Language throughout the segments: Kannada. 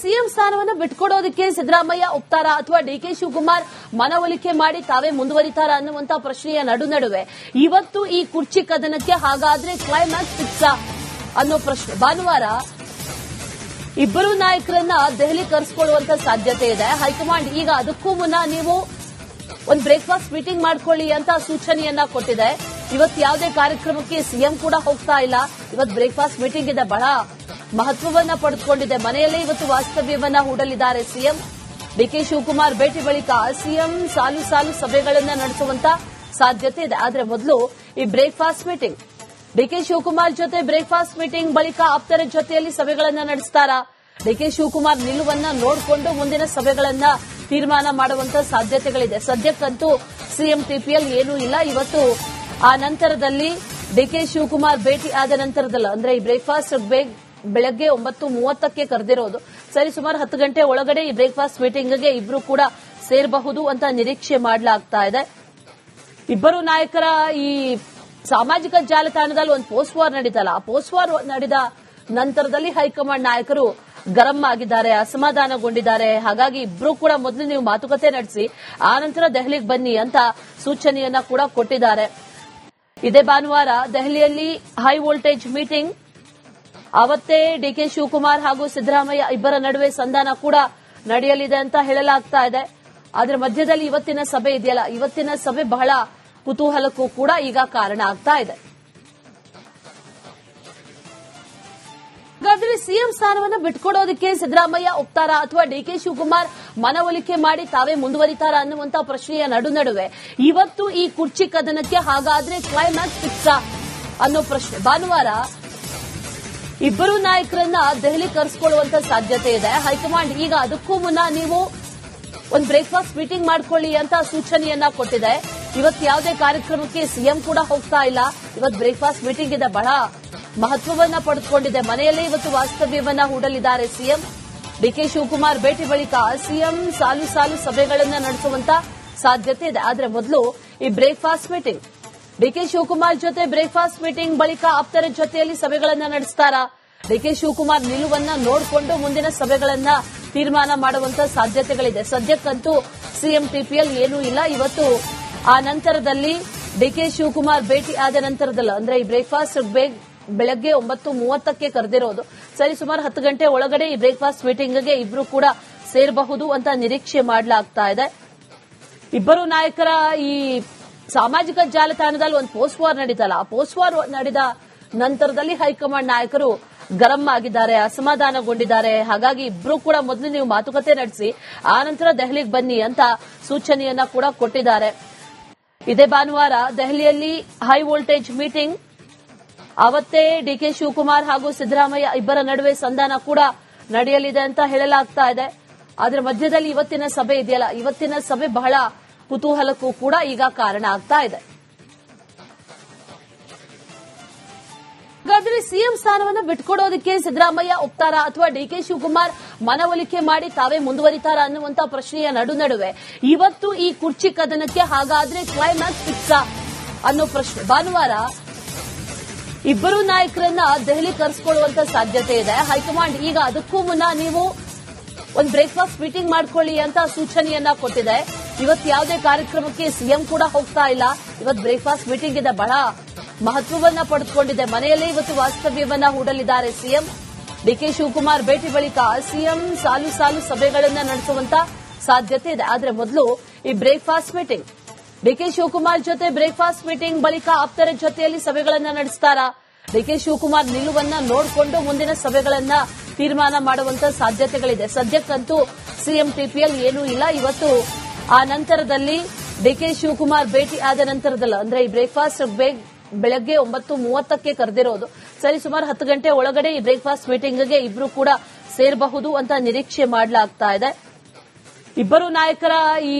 ಸಿಎಂ ಸ್ಥಾನವನ್ನು ಬಿಟ್ಕೊಡೋದಕ್ಕೆ ಸಿದ್ದರಾಮಯ್ಯ ಒಪ್ತಾರ ಅಥವಾ ಡಿ ಕೆ ಶಿವಕುಮಾರ್ ಮನವೊಲಿಕೆ ಮಾಡಿ ತಾವೇ ಮುಂದುವರಿತಾರ ಅನ್ನುವಂತ ಪ್ರಶ್ನೆಯ ನಡು ನಡುವೆ. ಇವತ್ತು ಈ ಕುರ್ಚಿ ಕದನಕ್ಕೆ ಹಾಗಾದ್ರೆ ಕ್ಲೈಮ್ಯಾಕ್ಸ್ ಫಿಕ್ಸಾ ಅನ್ನೋ ಪ್ರಶ್ನೆ. ಭಾನುವಾರ ಇಬ್ಬರು ನಾಯಕರನ್ನ ದೆಹಲಿ ಕರೆಸಿಕೊಳ್ಳುವಂತ ಸಾಧ್ಯತೆ ಇದೆ. ಹೈಕಮಾಂಡ್ ಈಗ ಅದಕ್ಕೂ ಮುನ್ನ ನೀವು ಒಂದು ಬ್ರೇಕ್ಫಾಸ್ಟ್ ಮೀಟಿಂಗ್ ಮಾಡ್ಕೊಳ್ಳಿ ಅಂತ ಸೂಚನೆಯನ್ನ ಕೊಟ್ಟಿದೆ. ಇವತ್ತು ಯಾವುದೇ ಕಾರ್ಯಕ್ರಮಕ್ಕೆ ಸಿಎಂ ಕೂಡ ಹೋಗ್ತಾ ಇಲ್ಲ. ಇವತ್ತು ಬ್ರೇಕ್ಫಾಸ್ಟ್ ಮೀಟಿಂಗ್ ಇದೆ. ಬಹಳ ಮಹತ್ವವನ್ನ ಪಡೆದುಕೊಂಡಿದೆ. ಮನೆಯಲ್ಲೇ ಇವತ್ತು ವಾಸ್ತವ್ಯವನ್ನ ಹೂಡಲಿದ್ದಾರೆ ಸಿಎಂ. ಡಿಕೆ ಶಿವಕುಮಾರ್ ಭೇಟಿ ಬಳಿಕ ಸಿಎಂ ಸಾಲು ಸಾಲು ಸಭೆಗಳನ್ನ ನಡೆಸುವಂತ ಸಾಧ್ಯತೆ ಇದೆ. ಆದರೆ ಮೊದಲು ಈ ಬ್ರೇಕ್ಫಾಸ್ಟ್ ಮೀಟಿಂಗ್. ಡಿಕೆ ಶಿವಕುಮಾರ್ ಜೊತೆ ಬ್ರೇಕ್ಫಾಸ್ಟ್ ಮೀಟಿಂಗ್ ಬಳಿಕ ಆಪ್ತರ ಜೊತೆಯಲ್ಲಿ ಸಭೆಗಳನ್ನ ನಡೆಸ್ತಾರಾ? ಡಿಕೆ ಶಿವಕುಮಾರ್ ನಿಲುವನ್ನ ನೋಡಿಕೊಂಡು ಮುಂದಿನ ಸಭೆಗಳನ್ನ ತೀರ್ಮಾನ ಮಾಡುವಂತ ಸಾಧ್ಯತೆಗಳಿದೆ. ಸದ್ಯಕ್ಕಂತೂ ಸಿಎಂ ಟಿಪಿಎಲ್ ಏನೂ ಇಲ್ಲ. ಇವತ್ತು ಆ ನಂತರದಲ್ಲಿ ಡಿಕೆ ಶಿವಕುಮಾರ್ ಭೇಟಿ ಆದ ನಂತರದಲ್ಲ. ಅಂದ್ರೆ ಈ ಬ್ರೇಕ್ಫಾಸ್ಟ್ ಬೆಳಗ್ಗೆ ಒಂಬತ್ತು ಮೂವತ್ತಕ್ಕೆ ಕರೆದಿರೋದು. ಸರಿ, ಸುಮಾರು ಹತ್ತು ಗಂಟೆ ಒಳಗಡೆ ಈ ಬ್ರೇಕ್ಫಾಸ್ಟ್ ಮೀಟಿಂಗ್ಗೆ ಇಬ್ರು ಕೂಡ ಸೇರಬಹುದು ಅಂತ ನಿರೀಕ್ಷೆ ಮಾಡಲಾಗ್ತಾ ಇದೆ. ಇಬ್ಬರು ನಾಯಕರ ಈ ಸಾಮಾಜಿಕ ಜಾಲತಾಣದಲ್ಲಿ ಒಂದು ಪೋಸ್ಟ್ ವಾರ್ ನಡೀತಲ್ಲ. ಆ ಪೋಸ್ಟ್ ವಾರ್ ನಡೆದ ನಂತರದಲ್ಲಿ ಹೈಕಮಾಂಡ್ ನಾಯಕರು ಗರಂ ಆಗಿದ್ದಾರೆ, ಅಸಮಾಧಾನಗೊಂಡಿದ್ದಾರೆ. ಹಾಗಾಗಿ ಇಬ್ರು ಕೂಡ ಮೊದಲು ನೀವು ಮಾತುಕತೆ ನಡೆಸಿ, ಆ ನಂತರ ದೆಹಲಿಗೆ ಬನ್ನಿ ಅಂತ ಸೂಚನೆಯನ್ನ ಕೂಡ ಕೊಟ್ಟಿದ್ದಾರೆ. ಇದೇ ಭಾನುವಾರ ದೆಹಲಿಯಲ್ಲಿ ಹೈ ವೋಲ್ಟೇಜ್ ಮೀಟಿಂಗ್ ಅವತ್ತೇ ಡಿಕೆ ಶಿವಕುಮಾರ್ ಹಾಗೂ ಸಿದ್ದರಾಮಯ್ಯ ಇಬ್ಬರ ನಡುವೆ ಸಂಧಾನ ಕೂಡ ನಡೆಯಲಿದೆ ಅಂತ ಹೇಳಲಾಗ್ತಾ ಇದೆ. ಅದರ ಮಧ್ಯದಲ್ಲಿ ಇವತ್ತಿನ ಸಭೆ ಇದೆಯಲ್ಲ? ಇವತ್ತಿನ ಸಭೆ ಬಹಳ ಕುತೂಹಲಕ್ಕೂ ಕೂಡ ಈಗ ಕಾರಣ ಆಗ್ತಾ ಇದೆ. ಹಾಗಾದ್ರೆ ಸಿಎಂ ಸ್ಥಾನವನ್ನು ಬಿಟ್ಕೊಡೋದಕ್ಕೆ ಸಿದ್ದರಾಮಯ್ಯ ಒಪ್ತಾರಾ? ಅಥವಾ ಡಿಕೆ ಶಿವಕುಮಾರ್ ಮನವೊಲಿಕೆ ಮಾಡಿ ತಾವೇ ಮುಂದುವರಿತಾರ ಅನ್ನುವಂತಹ ಪ್ರಶ್ನೆಯ ನಡು ನಡುವೆ? ಇವತ್ತು ಈ ಕುರ್ಚಿ ಕದನಕ್ಕೆ ಹಾಗಾದ್ರೆ ಕ್ಲೈಮ್ಯಾಕ್ಸ್ ಫಿಕ್ಸಾ ಅನ್ನೋ ಪ್ರಶ್ನೆ. ಭಾನುವಾರ ಇಬ್ಬರು ನಾಯಕರನ್ನ ದೆಹಲಿ ಕರೆಸ್ಕೊಳ್ಳುವಂತ ಸಾಧ್ಯತೆ ಇದೆ. ಹೈಕಮಾಂಡ್ ಈಗ ಅದಕ್ಕೂ ಮುನ್ನ ನೀವು ಒಂದು ಬ್ರೇಕ್ಫಾಸ್ಟ್ ಮೀಟಿಂಗ್ ಮಾಡ್ಕೊಳ್ಳಿ ಅಂತ ಸೂಚನೆಯನ್ನ ಕೊಟ್ಟಿದೆ. ಇವತ್ತು ಯಾವುದೇ ಕಾರ್ಯಕ್ರಮಕ್ಕೆ ಸಿಎಂ ಕೂಡ ಹೋಗ್ತಾ ಇಲ್ಲ. ಇವತ್ತು ಬ್ರೇಕ್ಫಾಸ್ಟ್ ಮೀಟಿಂಗ್ ಇದೆ ಬಹಳ ಮಹತ್ವವನ್ನ ಪಡೆದುಕೊಂಡಿದೆ. ಮನೆಯಲ್ಲೇ ಇವತ್ತು ವಾಸ್ತವ್ಯವನ್ನ ಹೂಡಲಿದ್ದಾರೆ ಸಿಎಂ. ಡಿಕೆ ಶಿವಕುಮಾರ್ ಭೇಟಿ ಬಳಿಕ ಸಿಎಂ ಸಾಲು ಸಾಲು ಸಭೆಗಳನ್ನ ನಡೆಸುವಂತ ಸಾಧ್ಯತೆ ಇದೆ. ಆದರೆ ಮೊದಲು ಈ ಬ್ರೇಕ್ಫಾಸ್ಟ್ ಮೀಟಿಂಗ್ ಡಿಕೆ ಶಿವಕುಮಾರ್ ಜೊತೆ ಬ್ರೇಕ್ಫಾಸ್ಟ್ ಮೀಟಿಂಗ್ ಬಳಿಕ ಆಪ್ತರ ಜೊತೆಯಲ್ಲಿ ಸಭೆಗಳನ್ನ ನಡೆಸ್ತಾರ? ಡಿಕೆ ಶಿವಕುಮಾರ್ ನಿಲುವನ್ನ ನೋಡಿಕೊಂಡು ಮುಂದಿನ ಸಭೆಗಳನ್ನ ತೀರ್ಮಾನ ಮಾಡುವಂತ ಸಾಧ್ಯತೆಗಳಿದೆ. ಸದ್ಯಕ್ಕಂತೂ ಸಿಎಂ ಟಿಪಿಎಲ್ ಏನೂ ಇಲ್ಲ. ಇವತ್ತು ಆ ನಂತರದಲ್ಲಿ ಡಿಕೆ ಶಿವಕುಮಾರ್ ಭೇಟಿ ಆದ ನಂತರದಲ್ಲ, ಅಂದ್ರೆ ಈ ಬ್ರೇಕ್ಫಾಸ್ಟ್ ಬೆಳಗ್ಗೆ ಒಂಬತ್ತು ಮೂವತ್ತಕ್ಕೆ ಕರೆದಿರೋದು. ಸರಿ, ಸುಮಾರು ಹತ್ತು ಗಂಟೆ ಒಳಗಡೆ ಈ ಬ್ರೇಕ್ಫಾಸ್ಟ್ ಮೀಟಿಂಗ್ಗೆ ಇಬ್ರು ಕೂಡ ಸೇರಬಹುದು ಅಂತ ನಿರೀಕ್ಷೆ ಮಾಡಲಾಗ್ತಾ ಇದೆ. ಇಬ್ಬರು ನಾಯಕರ ಈ ಸಾಮಾಜಿಕ ಜಾಲತಾಣದಲ್ಲಿ ಒಂದು ಪೋಸ್ಟ್ ವಾರ್ ನಡೀತಲ್ಲ. ಆ ಪೋಸ್ಟ್ ವಾರ್ ನಡೆದ ನಂತರದಲ್ಲಿ ಹೈಕಮಾಂಡ್ ನಾಯಕರು ಗರಂ ಆಗಿದ್ದಾರೆ, ಅಸಮಾಧಾನಗೊಂಡಿದ್ದಾರೆ. ಹಾಗಾಗಿ ಇಬ್ರು ಕೂಡ ಮೊದಲು ನೀವು ಮಾತುಕತೆ ನಡೆಸಿ, ಆ ನಂತರ ದೆಹಲಿಗೆ ಬನ್ನಿ ಅಂತ ಸೂಚನೆಯನ್ನ ಕೂಡ ಕೊಟ್ಟಿದ್ದಾರೆ. ಇದೇ ಭಾನುವಾರ ದೆಹಲಿಯಲ್ಲಿ ಹೈ ವೋಲ್ಟೇಜ್ ಮೀಟಿಂಗ್ ಅವತ್ತೇ ಡಿಕೆ ಶಿವಕುಮಾರ್ ಹಾಗೂ ಸಿದ್ದರಾಮಯ್ಯ ಇಬ್ಬರ ನಡುವೆ ಸಂಧಾನ ಕೂಡ ನಡೆಯಲಿದೆ ಅಂತ ಹೇಳಲಾಗ್ತಾ ಇದೆ. ಅದರ ಮಧ್ಯದಲ್ಲಿ ಇವತ್ತಿನ ಸಭೆ ಇದೆಯಲ್ಲ? ಇವತ್ತಿನ ಸಭೆ ಬಹಳ ಕುತೂಹಲಕ್ಕೂ ಕೂಡ ಈಗ ಕಾರಣ ಆಗ್ತಾ ಇದೆ. ಹಾಗಾದ್ರೆ ಸಿಎಂ ಸ್ಥಾನವನ್ನು ಬಿಟ್ಕೊಡೋದಕ್ಕೆ ಸಿದ್ದರಾಮಯ್ಯ ಒಪ್ತಾರಾ ಅಥವಾ ಡಿಕೆ ಶಿವಕುಮಾರ್ ಮನವೊಲಿಕೆ ಮಾಡಿ ತಾವೇ ಮುಂದುವರಿತಾರಾ ಅನ್ನುವಂತ ಪ್ರಶ್ನೆಯ ನಡು ನಡುವೆ ಇವತ್ತು ಈ ಕುರ್ಚಿ ಕದನಕ್ಕೆ ಹಾಗಾದ್ರೆ ಕ್ಲೈಮ್ಯಾಕ್ಸ್ ಫಿಕ್ಸ ಅನ್ನೋ ಪ್ರಶ್ನೆ. ಭಾನುವಾರ ಇಬ್ಬರು ನಾಯಕರನ್ನ ದೆಹಲಿ ಕರೆಸಿಕೊಳ್ಳುವಂತ ಸಾಧ್ಯತೆ ಇದೆ. ಹೈಕಮಾಂಡ್ ಈಗ ಅದಕ್ಕೂ ಮುನ್ನ ನೀವು ಒಂದು ಬ್ರೇಕ್ಫಾಸ್ಟ್ ಮೀಟಿಂಗ್ ಮಾಡ್ಕೊಳ್ಳಿ ಅಂತ ಸೂಚನೆಯನ್ನ ಕೊಟ್ಟಿದೆ. ಇವತ್ತು ಯಾವುದೇ ಕಾರ್ಯಕ್ರಮಕ್ಕೆ ಸಿಎಂ ಕೂಡ ಹೋಗ್ತಾ ಇಲ್ಲ. ಇವತ್ತು ಬ್ರೇಕ್ಫಾಸ್ಟ್ ಮೀಟಿಂಗ್ ಇದೆ ಬಹಳ ಮಹತ್ವವನ್ನ ಪಡೆದುಕೊಂಡಿದೆ. ಮನೆಯಲ್ಲೇ ಇವತ್ತು ವಾಸ್ತವ್ಯವನ್ನ ಹೂಡಲಿದ್ದಾರೆ ಸಿಎಂ. ಡಿಕೆ ಶಿವಕುಮಾರ್ ಭೇಟಿ ಬಳಿಕ ಸಿಎಂ ಸಾಲು ಸಾಲು ಸಭೆಗಳನ್ನ ನಡೆಸುವಂತ ಸಾಧ್ಯತೆ ಇದೆ. ಆದರೆ ಮೊದಲು ಈ ಬ್ರೇಕ್ಫಾಸ್ಟ್ ಮೀಟಿಂಗ್ ಡಿಕೆ ಶಿವಕುಮಾರ್ ಜೊತೆ ಬ್ರೇಕ್ಫಾಸ್ಟ್ ಮೀಟಿಂಗ್ ಬಳಿಕ ಆಪ್ತರ ಜೊತೆಯಲ್ಲಿ ಸಭೆಗಳನ್ನ ನಡೆಸ್ತಾರಾ? ಡಿಕೆ ಶಿವಕುಮಾರ್ ನಿಲುವನ್ನ ನೋಡಿಕೊಂಡು ಮುಂದಿನ ಸಭೆಗಳನ್ನ ತೀರ್ಮಾನ ಮಾಡುವಂತ ಸಾಧ್ಯತೆಗಳಿದೆ. ಸದ್ಯಕ್ಕಂತೂ ಸಿಎಂ ಟಿಪಿಎಲ್ ಏನೂ ಇಲ್ಲ. ಇವತ್ತು ಆ ನಂತರದಲ್ಲಿ ಡಿಕೆ ಶಿವಕುಮಾರ್ ಭೇಟಿ ಆದ ನಂತರದಲ್ಲ, ಅಂದ್ರೆ ಈ ಬ್ರೇಕ್ಫಾಸ್ಟ್ ಬೆಳಗ್ಗೆ ಒಂಬತ್ತು ಮೂವತ್ತಕ್ಕೆ ಕರೆದಿರೋದು. ಸರಿ, ಸುಮಾರು ಹತ್ತು ಗಂಟೆ ಒಳಗಡೆ ಈ ಬ್ರೇಕ್ಫಾಸ್ಟ್ ಮೀಟಿಂಗ್ಗೆ ಇಬ್ರು ಕೂಡ ಸೇರಬಹುದು ಅಂತ ನಿರೀಕ್ಷೆ ಮಾಡಲಾಗ್ತಾ ಇದೆ. ಇಬ್ಬರು ನಾಯಕರ ಈ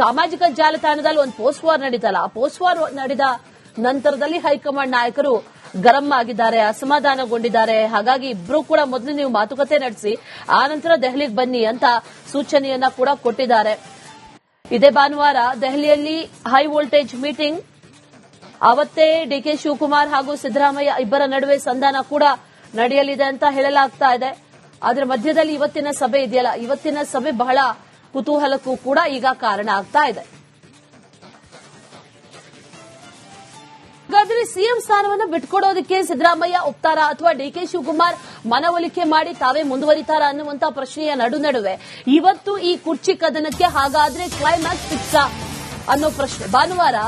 ಸಾಮಾಜಿಕ ಜಾಲತಾಣದಲ್ಲಿ ಒಂದು ಪೋಸ್ಟ್ ವಾರ್ ನಡೀತಲ್ಲ, ಆ ಪೋಸ್ಟ್ ವಾರ್ ನಡೆದ ನಂತರದಲ್ಲಿ ಹೈಕಮಾಂಡ್ ನಾಯಕರು ಗರಂ ಆಗಿದ್ದಾರೆ, ಅಸಮಾಧಾನಗೊಂಡಿದ್ದಾರೆ. ಹಾಗಾಗಿ ಇಬ್ರು ಕೂಡ ಮೊದಲು ನೀವು ಮಾತುಕತೆ ನಡೆಸಿ, ಆ ನಂತರ ದೆಹಲಿಗೆ ಬನ್ನಿ ಅಂತ ಸೂಚನೆಯನ್ನ ಕೂಡ ಕೊಟ್ಟಿದ್ದಾರೆ. ಇದೇ ಭಾನುವಾರ ದೆಹಲಿಯಲ್ಲಿ ಹೈ ವೋಲ್ಟೇಜ್ ಮೀಟಿಂಗ್. ಅವತ್ತೇ ಡಿಕೆ ಶಿವಕುಮಾರ್ ಹಾಗೂ ಸಿದ್ದರಾಮಯ್ಯ ಇಬ್ಬರ ನಡುವೆ ಸಂಧಾನ ಕೂಡ ನಡೆಯಲಿದೆ ಅಂತ ಹೇಳಲಾಗ್ತಾ ಇದೆ. ಅದರ ಮಧ್ಯದಲ್ಲಿ ಇವತ್ತಿನ ಸಭೆ ಇದೆಯಲ್ಲ? ಇವತ್ತಿನ ಸಭೆ ಬಹಳ ಕುತೂಹಲಕ್ಕೂ ಕೂಡ ಈಗ ಕಾರಣ ಆಗ್ತಾ ಇದೆ. ಸಿಎಂ ಸ್ಥಾನವನ್ನು ಬಿಟ್ಕೊಡೋದಕ್ಕೆ ಸಿದ್ದರಾಮಯ್ಯ ಒಪ್ತಾರ ಅಥವಾ ಡಿ ಕೆ ಶಿವಕುಮಾರ್ ಮನವೊಲಿಕೆ ಮಾಡಿ ತಾವೇ ಮುಂದುವರಿತಾರ ಅನ್ನುವಂತಹ ಪ್ರಶ್ನೆಯ ನಡು ನಡುವೆ. ಇವತ್ತು ಈ ಕುರ್ಚಿ ಕದನಕ್ಕೆ ಹಾಗಾದ್ರೆ ಕ್ಲೈಮ್ಯಾಕ್ಸ್ ಫಿಕ್ಸ ಅನ್ನೋ ಪ್ರಶ್ನೆ. ಭಾನುವಾರ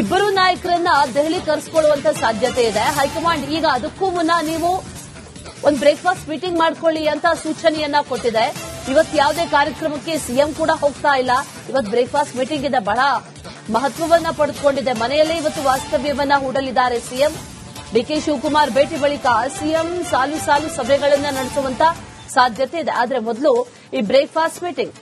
ಇಬ್ಬರು ನಾಯಕರನ್ನ ದೆಹಲಿ ಕರೆಸ್ಕೊಳ್ಳುವಂತ ಸಾಧ್ಯತೆ ಇದೆ. ಹೈಕಮಾಂಡ್ ಈಗ ಅದಕ್ಕೂ ಮುನ್ನ ನೀವು ಒಂದು ಬ್ರೇಕ್ಫಾಸ್ಟ್ ಮೀಟಿಂಗ್ ಮಾಡ್ಕೊಳ್ಳಿ ಅಂತ ಸೂಚನೆಯನ್ನ ಕೊಟ್ಟಿದೆ. ಇವತ್ತು ಯಾವುದೇ ಕಾರ್ಯಕ್ರಮಕ್ಕೆ ಸಿಎಂ ಕೂಡ ಹೋಗ್ತಾ ಇಲ್ಲ. ಇವತ್ತು ಬ್ರೇಕ್ಫಾಸ್ಟ್ ಮೀಟಿಂಗ್ ಇದೆ. ಬಹಳ ಮಹತ್ವವನ್ನ ಪಡೆದುಕೊಂಡಿದೆ. ಮನೆಯಲ್ಲೇ ಇವತ್ತು ವಾಸ್ತವ್ಯವನ್ನ ಹೂಡಲಿದ್ದಾರೆ ಸಿಎಂ. ಡಿಕೆ ಶಿವಕುಮಾರ್ ಭೇಟಿ ಬಳಿಕ ಸಿಎಂ ಸಾಲು ಸಾಲು ಸಭೆಗಳನ್ನ ನಡೆಸುವಂತ ಸಾಧ್ಯತೆ ಇದೆ. ಆದರೆ ಮೊದಲು ಈ ಬ್ರೇಕ್ಫಾಸ್ಟ್ ಮೀಟಿಂಗ್.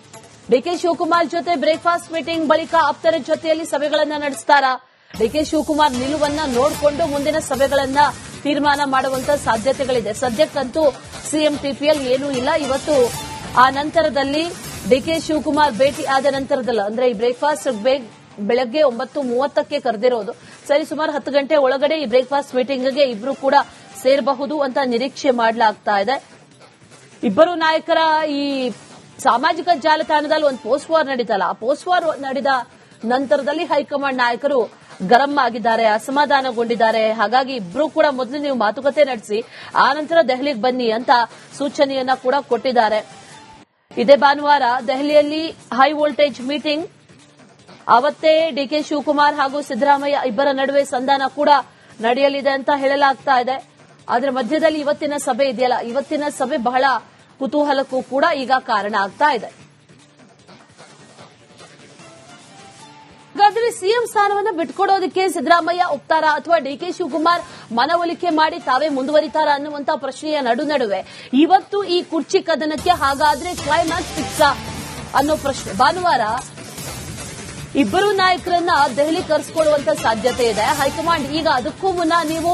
ಡಿಕೆ ಶಿವಕುಮಾರ್ ಜೊತೆ ಬ್ರೇಕ್ಫಾಸ್ಟ್ ಮೀಟಿಂಗ್ ಬಳಿಕ ಆಪ್ತರ ಜೊತೆಯಲ್ಲಿ ಸಭೆಗಳನ್ನ ನಡೆಸ್ತಾರಾ? ಡಿಕೆ ಶಿವಕುಮಾರ್ ನಿಲುವನ್ನ ನೋಡಿಕೊಂಡು ಮುಂದಿನ ಸಭೆಗಳನ್ನ ತೀರ್ಮಾನ ಮಾಡುವಂತ ಸಾಧ್ಯತೆಗಳಿದೆ. ಸದ್ಯಕ್ಕಂತೂ ಸಿಎಂ ಟಿಪಿಎಲ್ ಏನೂ ಇಲ್ಲ. ಇವತ್ತು ಆ ನಂತರದಲ್ಲಿ ಡಿಕೆ ಶಿವಕುಮಾರ್ ಭೇಟಿ ಆದ ನಂತರದಲ್ಲ. ಅಂದ್ರೆ ಈ ಬ್ರೇಕ್ಫಾಸ್ಟ್ ಬೆಳಗ್ಗೆ ಒಂಬತ್ತು ಮೂವತ್ತಕ್ಕೆ ಕರೆದಿರೋದು. ಸರಿ, ಸುಮಾರು ಹತ್ತು ಗಂಟೆ ಒಳಗಡೆ ಈ ಬ್ರೇಕ್ಫಾಸ್ಟ್ ಮೀಟಿಂಗ್ಗೆ ಇಬ್ರು ಕೂಡ ಸೇರಬಹುದು ಅಂತ ನಿರೀಕ್ಷೆ ಮಾಡಲಾಗ್ತಾ ಇದೆ. ಇಬ್ಬರು ನಾಯಕರ ಈ ಸಾಮಾಜಿಕ ಜಾಲತಾಣದಲ್ಲಿ ಒಂದು ಪೋಸ್ಟ್ ವಾರ್ ನಡೀತಲ್ಲ, ಆ ಪೋಸ್ಟ್ ವಾರ್ ನಡೆದ ನಂತರದಲ್ಲಿ ಹೈಕಮಾಂಡ್ ನಾಯಕರು ಗರಂ ಆಗಿದ್ದಾರೆ, ಅಸಮಾಧಾನಗೊಂಡಿದ್ದಾರೆ. ಹಾಗಾಗಿ ಇಬ್ರು ಕೂಡ ಮೊದಲು ನೀವು ಮಾತುಕತೆ ನಡೆಸಿ, ಆ ನಂತರ ದೆಹಲಿಗೆ ಬನ್ನಿ ಅಂತ ಸೂಚನೆಯನ್ನ ಕೂಡ ಕೊಟ್ಟಿದ್ದಾರೆ. ಇದೇ ಭಾನುವಾರ ದೆಹಲಿಯಲ್ಲಿ ಹೈ ವೋಲ್ಟೇಜ್ ಮೀಟಿಂಗ್ ಅವತ್ತೇ ಡಿಕೆ ಶಿವಕುಮಾರ್ ಹಾಗೂ ಸಿದ್ದರಾಮಯ್ಯ ಇಬ್ಬರ ನಡುವೆ ಸಂಧಾನ ಕೂಡ ನಡೆಯಲಿದೆ ಅಂತ ಹೇಳಲಾಗ್ತಾ ಇದೆ. ಅದರ ಮಧ್ಯದಲ್ಲಿ ಇವತ್ತಿನ ಸಭೆ ಇದೆಯಲ್ಲ? ಇವತ್ತಿನ ಸಭೆ ಬಹಳ ಕುತೂಹಲಕ್ಕೂ ಕೂಡ ಈಗ ಕಾರಣ ಆಗ್ತಾ ಇದೆ. ಹಾಗಾದ್ರೆ ಸಿಎಂ ಸ್ಥಾನವನ್ನು ಬಿಟ್ಕೊಡೋದಕ್ಕೆ ಸಿದ್ದರಾಮಯ್ಯ ಒಪ್ತಾರ? ಅಥವಾ ಡಿ ಕೆ ಶಿವಕುಮಾರ್ ಮನವೊಲಿಕೆ ಮಾಡಿ ತಾವೇ ಮುಂದುವರಿತಾರ ಅನ್ನುವಂತ ಪ್ರಶ್ನೆಯ ನಡು ನಡುವೆ ಇವತ್ತು ಈ ಕುರ್ಚಿ ಕದನಕ್ಕೆ ಹಾಗಾದ್ರೆ ಕ್ಲೈಮ್ಯಾಕ್ಸ್ ಫಿಕ್ಸಾ ಅನ್ನೋ ಪ್ರಶ್ನೆ. ಭಾನುವಾರ ಇಬ್ಬರು ನಾಯಕರನ್ನ ದೆಹಲಿ ಕರೆಸ್ಕೊಳ್ಳುವಂತ ಸಾಧ್ಯತೆ ಇದೆ. ಹೈಕಮಾಂಡ್ ಈಗ ಅದಕ್ಕೂ ಮುನ್ನ ನೀವು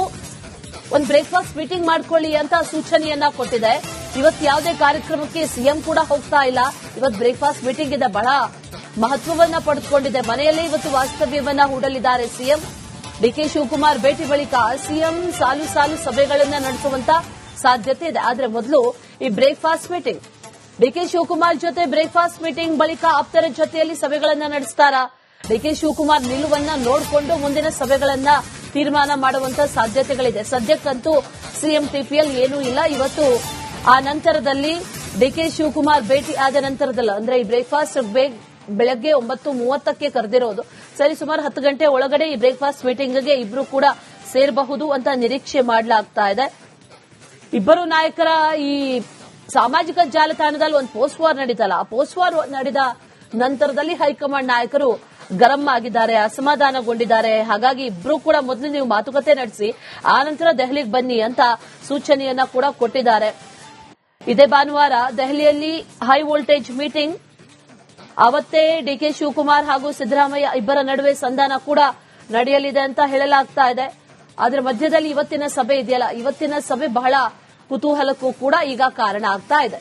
ಒಂದು ಬ್ರೇಕ್ಫಾಸ್ಟ್ ಮೀಟಿಂಗ್ ಮಾಡ್ಕೊಳ್ಳಿ ಅಂತ ಸೂಚನೆಯನ್ನ ಕೊಟ್ಟಿದೆ. ಇವತ್ತು ಯಾವುದೇ ಕಾರ್ಯಕ್ರಮಕ್ಕೆ ಸಿಎಂ ಕೂಡ ಹೋಗ್ತಾ ಇಲ್ಲ. ಇವತ್ತು ಬ್ರೇಕ್ಫಾಸ್ಟ್ ಮೀಟಿಂಗ್ ಇದೆ. ಬಹಳ ಮಹತ್ವವನ್ನ ಪಡೆದುಕೊಂಡಿದೆ. ಮನೆಯಲ್ಲೇ ಇವತ್ತು ವಾಸ್ತವ್ಯವನ್ನ ಹೂಡಲಿದ್ದಾರೆ ಸಿಎಂ. ಡಿಕೆ ಶಿವಕುಮಾರ್ ಭೇಟಿ ಬಳಿಕ ಸಿಎಂ ಸಾಲು ಸಾಲು ಸಭೆಗಳನ್ನ ನಡೆಸುವಂತ ಸಾಧ್ಯತೆ ಇದೆ. ಆದ್ರೆ ಮೊದಲು ಈ ಬ್ರೇಕ್ಫಾಸ್ಟ್ ಮೀಟಿಂಗ್ ಡಿಕೆ ಶಿವಕುಮಾರ್ ಜೊತೆ ಬ್ರೇಕ್ಫಾಸ್ಟ್ ಮೀಟಿಂಗ್ ಬಳಿಕ ಆಪ್ತರ ಜೊತೆಯಲ್ಲಿ ಸಭೆಗಳನ್ನು ನಡೆಸ್ತಾರಾ? ಡಿಕೆ ಶಿವಕುಮಾರ್ ನಿಲುವನ್ನ ನೋಡಿಕೊಂಡು ಮುಂದಿನ ಸಭೆಗಳನ್ನ ತೀರ್ಮಾನ ಮಾಡುವಂತ ಸಾಧ್ಯತೆಗಳಿದೆ. ಸದ್ಯಕ್ಕಂತೂ ಸಿಎಂ ಟಿಪಿಎಲ್ ಏನೂ ಇಲ್ಲ. ಇವತ್ತು ಆ ನಂತರದಲ್ಲಿ ಡಿಕೆ ಶಿವಕುಮಾರ್ ಭೇಟಿ ಆದ ನಂತರದಲ್ಲ, ಅಂದ್ರೆ ಈ ಬ್ರೇಕ್ಫಾಸ್ಟ್ ಬೆಳಗ್ಗೆ ಒಂಬತ್ತು ಮೂವತ್ತಕ್ಕೆ ಕರೆದಿರೋದು. ಸರಿ, ಸುಮಾರು ಹತ್ತು ಗಂಟೆ ಒಳಗಡೆ ಈ ಬ್ರೇಕ್ಫಾಸ್ಟ್ ಮೀಟಿಂಗ್ಗೆ ಇಬ್ರು ಕೂಡ ಸೇರಬಹುದು ಅಂತ ನಿರೀಕ್ಷೆ ಮಾಡಲಾಗ್ತಾ ಇದೆ. ಇಬ್ಬರು ನಾಯಕರ ಈ ಸಾಮಾಜಿಕ ಜಾಲತಾಣದಲ್ಲಿ ಒಂದು ಪೋಸ್ಟ್ ವಾರ್ ನಡೀತಲ್ಲ. ಆ ಪೋಸ್ಟ್ ವಾರ್ ನಡೆದ ನಂತರದಲ್ಲಿ ಹೈಕಮಾಂಡ್ ನಾಯಕರು ಗರಂ ಆಗಿದ್ದಾರೆ, ಅಸಮಾಧಾನಗೊಂಡಿದ್ದಾರೆ. ಹಾಗಾಗಿ ಇಬ್ರು ಕೂಡ ಮೊದಲು ನೀವು ಮಾತುಕತೆ ನಡೆಸಿ, ಆ ನಂತರ ದೆಹಲಿಗೆ ಬನ್ನಿ ಅಂತ ಸೂಚನೆಯನ್ನ ಕೂಡ ಕೊಟ್ಟಿದ್ದಾರೆ. ಇದೇ ಭಾನುವಾರ ದೆಹಲಿಯಲ್ಲಿ ಹೈ ವೋಲ್ಟೇಜ್ ಮೀಟಿಂಗ್ ಅವತ್ತೇ ಡಿಕೆ ಶಿವಕುಮಾರ್ ಹಾಗೂ ಸಿದ್ದರಾಮಯ್ಯ ಇಬ್ಬರ ನಡುವೆ ಸಂಧಾನ ಕೂಡ ನಡೆಯಲಿದೆ ಅಂತ ಹೇಳಲಾಗ್ತಾ ಇದೆ. ಅದರ ಮಧ್ಯದಲ್ಲಿ ಇವತ್ತಿನ ಸಭೆ ಇದೆಯಲ್ಲ. ಇವತ್ತಿನ ಸಭೆ ಬಹಳ ಕುತೂಹಲಕ್ಕೂ ಕೂಡ ಈಗ ಕಾರಣ ಆಗ್ತಾ ಇದೆ.